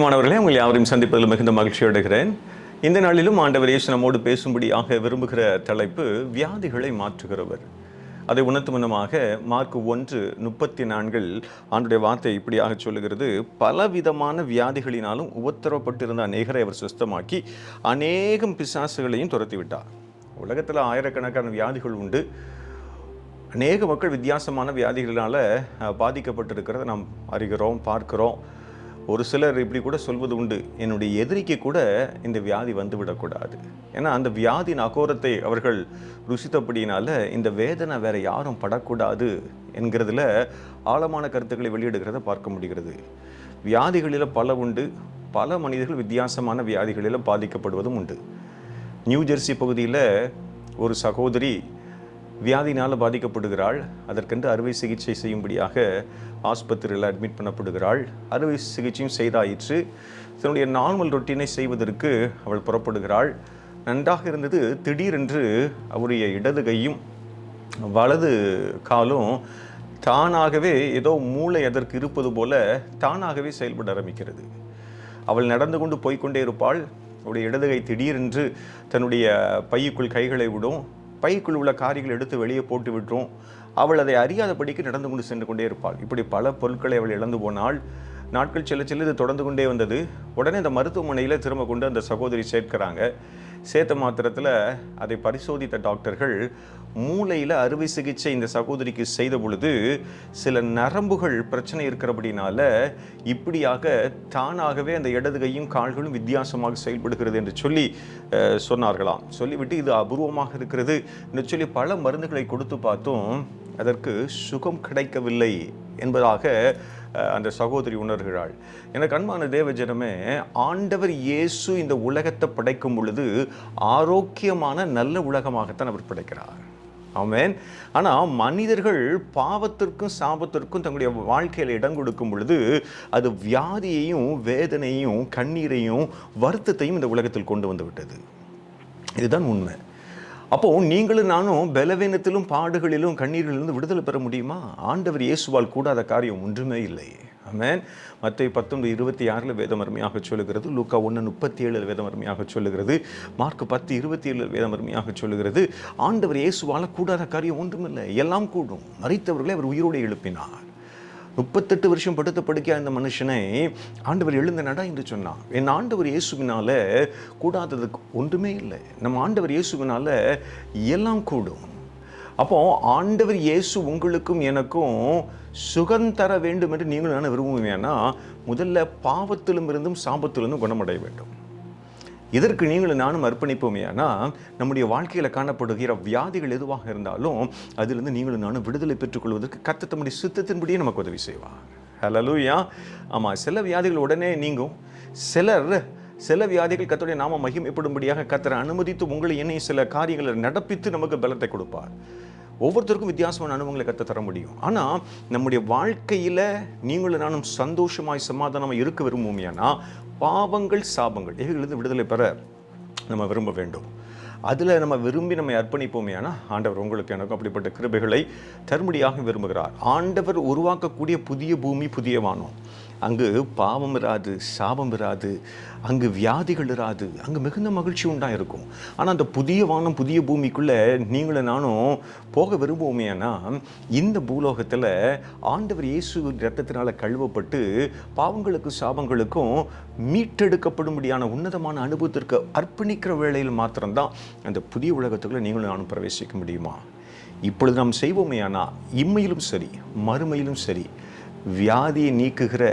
பிரியமானவர்களே உங்கள் யாவரையும் சந்திப்பதில் மிகுந்த மகிழ்ச்சி அடைகிறேன். இந்த நாளிலும் ஆண்டவர் இயேசு நம்மோடு பேசும்படியாக விரும்புகிற தலைப்பு வியாதிகளை மாற்றுகிறவர். அதை உணர்த்தும் விதமாக மார்க் ஒன்று முப்பத்தி நான்கில் ஆண்டுடைய வார்த்தை இப்படியாக சொல்லுகிறது பலவிதமான வியாதிகளினாலும் உபத்திரவப்பட்டிருந்த அநேகரை அவர் சுஸ்தமாக்கி அநேகம் பிசாசுகளையும் துரத்தி விட்டார் உலகத்தில் ஆயிரக்கணக்கான வியாதிகள் உண்டு. அநேக மக்கள் வித்தியாசமான வியாதிகளினால பாதிக்கப்பட்டிருக்கிறத நாம் அறிகிறோம் பார்க்கிறோம். ஒரு சிலர் இப்படி கூட சொல்வது உண்டு. என்னுடைய எதிரிக்கு கூட இந்த வியாதி வந்து விடக்கூடாது ஏன்னா அந்த வியாதியின் அகோரத்தை அவர்கள் ருசித்தபடியினால இந்த வேதனை வேற யாரும் படக்கூடாது என்கிறதுல ஆழமான கருத்துக்களை வெளியிடுகிறத பார்க்க முடிகிறது. வியாதிகளில் பல உண்டு. பல மனிதர்கள் வித்தியாசமான வியாதிகளில் பாதிக்கப்படுவதும் உண்டு. நியூ ஜெர்சி பகுதியில் ஒரு சகோதரி வியாதினால் பாதிக்கப்படுகிறாள். அதற்கென்று அறுவை சிகிச்சை செய்யும்படியாக ஆஸ்பத்திரியில் அட்மிட் பண்ணப்படுகிறாள். அறுவை சிகிச்சையும் செய்தாயிற்று. தன்னுடைய நார்மல் ரொட்டீனை செய்வதற்கு அவள் புறப்படுகிறாள். நன்றாக இருந்தது திடீரென்று அவருடைய இடது கையும் வலது காலும் தானாகவே ஏதோ மூளை அதற்கு இருப்பது போல தானாகவே செயல்பட ஆரம்பிக்கிறது. அவள் நடந்து கொண்டு போய்க்கொண்டே இருப்பாள். அவருடைய இடது கை திடீரென்று தன்னுடைய பையுக்குள் கைகளை விடும். பைக்குள் உள்ள காரியங்களை எடுத்து வெளியே போட்டு விட்டுரும். அவள் அதை அறியாதபடிக்கு நடந்து கொண்டு சென்று கொண்டே இருப்பாள். இப்படி பல பொருட்களை அவள் இழந்து போனால் நாட்கள் செல்ல செல்ல இது தொடர்ந்து கொண்டே வந்தது. உடனே அந்த மருத்துவமனையில் திரும்ப கொண்டு அந்த சகோதரி சேர்க்கிறாங்க. சேர்த்த மாத்திரத்தில் அதை பரிசோதித்த டாக்டர்கள் மூளையில் அறுவை சிகிச்சை இந்த சகோதரிக்கு செய்த பொழுது சில நரம்புகள் பிரச்சனை இருக்கிறபடினால இப்படியாக தானாகவே அந்த இடது கையும் கால்களும் வித்தியாசமாக செயல்படுகிறது என்று சொல்லி சொன்னார்களாம். சொல்லிவிட்டு இது அபூர்வமாக இருக்கிறது என்று சொல்லி பல மருந்துகளை கொடுத்து பார்த்தும் அதற்கு சுகம் கிடைக்கவில்லை என்பதாக அந்த சகோதரி உணர்கிறாள். எனக்கு அன்பான தேவஜனமே ஆண்டவர் இயேசு இந்த உலகத்தை படைக்கும் பொழுது ஆரோக்கியமான நல்ல உலகமாகத்தான் அவர் படைக்கிறார். ஆமேன். ஆனால் மனிதர்கள் பாவத்திற்கும் சாபத்திற்கும் தங்களுடைய வாழ்க்கையில் இடம் கொடுக்கும் பொழுது அது வியாதியையும் வேதனையும் கண்ணீரையும் வருத்தத்தையும் இந்த உலகத்தில் கொண்டு வந்து விட்டது. இதுதான் உண்மை. அப்போ நீங்களும் நானும் பலவீனத்திலும் பாடுகளிலும் கண்ணீரிலிருந்து விடுதலை பெற முடியுமா? ஆண்டவர் இயேசுவால் கூடாத காரியம் ஒன்றுமே இல்லை ஆமென். மற்ற பத்தொன்பது இருபத்தி ஆறில் வேதம் அருமையாக சொல்லுகிறது. லூக்கா ஒன்று முப்பத்தி ஏழில் வேதம் அருமையாக சொல்லுகிறது. மார்க் பத்து இருபத்தி ஏழில் வேதம் அருமையாக சொல்லுகிறது. ஆண்டவர் இயேசுவால் கூடாத காரியம் ஒன்றுமில்லை. எல்லாம் கூடும். மறித்தவர்களை அவர் உயிரோடு எழுப்பினார். முப்பத்தெட்டு வருஷம் படுத்த படுக்கையா இந்த மனுஷனை ஆண்டவர் எழுந்த நடா என்று சொன்னான். என் ஆண்டவர் இயேசுவினால கூடாததுக்கு ஒன்றுமே இல்லை. நம்ம ஆண்டவர் இயேசுவினால எல்லாம் கூடும். அப்போ ஆண்டவர் இயேசு உங்களுக்கும் எனக்கும் சுகம் தர வேண்டும் என்று நீங்களும் நான் விரும்புவீங்கன்னா முதல்ல பாவத்திலும் இருந்தும் சாபத்திலிருந்தும் குணமடைய வேண்டும். இதற்கு நீங்களும் நானும் அர்ப்பணிப்போமே ஆனால் நம்முடைய வாழ்க்கையில் காணப்படுகிற வியாதிகள் எதுவாக இருந்தாலும் அதிலிருந்து நீங்களும் நானும் விடுதலை பெற்றுக்கொள்வதற்கு கத்த தம்முடைய சித்தத்தின்படியே நமக்கு உதவி செய்வார். ஹலலூயா ஆமாம் சில வியாதிகள் உடனே நீங்கும். சிலர் சில வியாதிகள் கத்தோடைய நாம மகிமைப்படும்படியாக கத்தரை அனுமதித்து உங்களை என்னை சில காரியங்களை நடப்பித்து நமக்கு பலத்தை கொடுப்பார். ஒவ்வொருத்தருக்கும் வித்தியாசமான அனுபவங்களை கற்று தர முடியும். ஆனால் நம்முடைய வாழ்க்கையில் நீங்களும் நானும் சந்தோஷமாய் சமாதானமாக இருக்க விரும்புவோமையானா பாவங்கள் சாபங்கள். இவைகளிலிருந்து விடுதலை பெற நம்ம விரும்ப வேண்டும். அதில் நம்ம விரும்பி நம்ம அர்ப்பணிப்போமே ஆனால் ஆண்டவர் உங்களுக்கு எனக்கும் அப்படிப்பட்ட கிருபைகளை தருமடியாக விரும்புகிறார். ஆண்டவர் உருவாக்கக்கூடிய புதிய பூமி புதிய வானம். அங்கு பாவம் இராது சாபம் இராது அங்கு வியாதிகள் இராது அங்கு மிகுந்த மகிழ்ச்சி உண்டாக இருக்கும் ஆனால் அந்த புதிய வானம் புதிய பூமிக்குள்ளே நீங்களும் நானும் போக விரும்புவோமேனா இந்த பூலோகத்தில் ஆண்டவர் இயேசு ரத்தத்தினால் கழுவப்பட்டு பாவங்களுக்கும் சாபங்களுக்கும் மீட்டெடுக்கப்படும்படியான உன்னதமான அனுபவத்திற்கு அர்ப்பணிக்கிற வேளையில் மாத்திரம்தான் அந்த புதிய உலகத்துக்குள்ளே நீங்களும் நானும் பிரவேசிக்க முடியுமா? இப்பொழுது நாம் செய்வோமே ஆனால் இம்மையிலும் சரி மறுமையிலும் சரி வியாதியை நீக்குகிற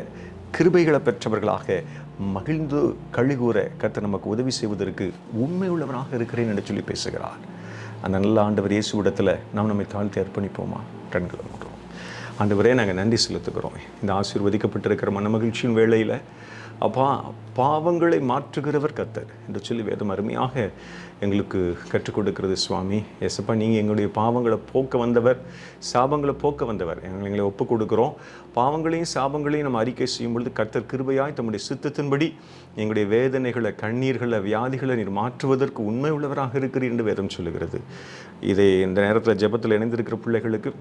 கிருபைகளை பெற்றவர்களாக மகிழ்ந்து கழுகூற கத்தை நமக்கு உதவி செய்வதற்கு உண்மை உள்ளவராக இருக்கிறேன் என்று சொல்லி பேசுகிறார். அந்த நல்ல ஆண்டவர் இயேசுவிடத்தில் நாம் நம்மை தாழ்த்தி அர்ப்பணிப்போமா? கண்களை மூடுவோம். ஆண்டவரே நாங்கள் நன்றி செலுத்துகிறோம். இந்த ஆசீர்வதிக்கப்பட்டிருக்கிற மனமகிழ்ச்சியின் வேளையில் அப்பா பாவங்களை மாற்றுகிறவர் கத்தர் என்று சொல்லி வேதம் அருமையாக எங்களுக்கு கற்றுக் கொடுக்கிறது சுவாமி. எசப்பா நீங்கள் எங்களுடைய பாவங்களை போக்க வந்தவர் சாபங்களை போக்க வந்தவர். எங்களை எங்களை ஒப்பு கொடுக்குறோம். பாவங்களையும் சாபங்களையும் நம்ம அறிக்கை செய்யும் பொழுது கர்த்தர் கிருபையாய் தம்முடைய சித்தத்தின்படி எங்களுடைய வேதனைகளை கண்ணீர்களை வியாதிகளை நீர் மாற்றுவதற்கு உண்மை உள்ளவராக இருக்கிறீர் என்று வேதம் சொல்லுகிறது. இதை இந்த நேரத்தில் ஜெபத்தில் இணைந்திருக்கிற பிள்ளைகளுக்கு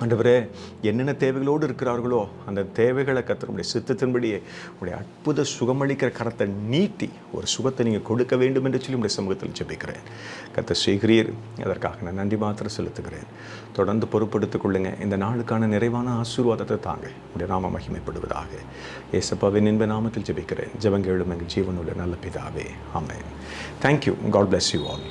ஆண்டவரே என்னென்ன தேவைகளோடு இருக்கிறார்களோ அந்த தேவைகளை கத்தருடைய சித்தத்தின்படியே உடைய அற்புத சுகமளிக்கிற கரத்தை நீட்டி ஒரு சுகத்தை நீங்கள் கொடுக்க வேண்டும் என்று சொல்லி உடைய சமூகத்தில் ஜெபிக்கிறேன். கத்த செய்கிறீர். அதற்காக நான் நன்றி மாத்திரம் செலுத்துகிறேன். தொடர்ந்து பொறுப்படுத்திக் கொள்ளுங்க. இந்த நாளுக்கான நிறைவான ஆசீர்வாதத்தை தாங்க. உடைய நாம மகிமைப்படுவதாக. ஏசப்பாவின் இன்ப நாமத்தில் ஜெபிக்கிறேன். ஜெபங்கேளும் எங்கள் ஜீவனுள்ள நல்ல பிதாவே. ஆமேன். Thank you God bless you all